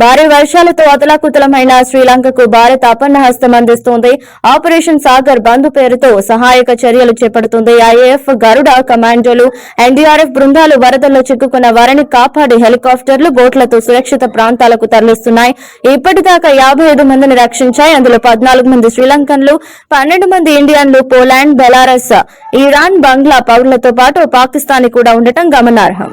భారీ వర్షాలతో అతలాకుతలమైన శ్రీలంకకు భారత్ అపన్న హస్తం అందిస్తోంది. ఆపరేషన్ సాగర్ బంద్ పేరుతో సహాయక చర్యలు చేపడుతుంది. ఐఏఎఫ్ గరుడ కమాండోలు ఎన్డీఆర్ఎఫ్ బృందాలు వరదల్లో చిక్కుకున్న వారిని కాపాడి హెలికాప్టర్లు బోట్లతో సురక్షిత ప్రాంతాలకు తరలిస్తున్నాయి. ఇప్పటిదాకా యాభై ఐదు మందిని రక్షించాయి. అందులో పద్నాలుగు మంది శ్రీలంకన్లు పన్నెండు మంది ఇండియన్లు పోలాండ్ బెలారస్ ఇరాన్ బంగ్లా పౌరులతో పాటు పాకిస్తానీ కూడా ఉండటం గమనార్హం.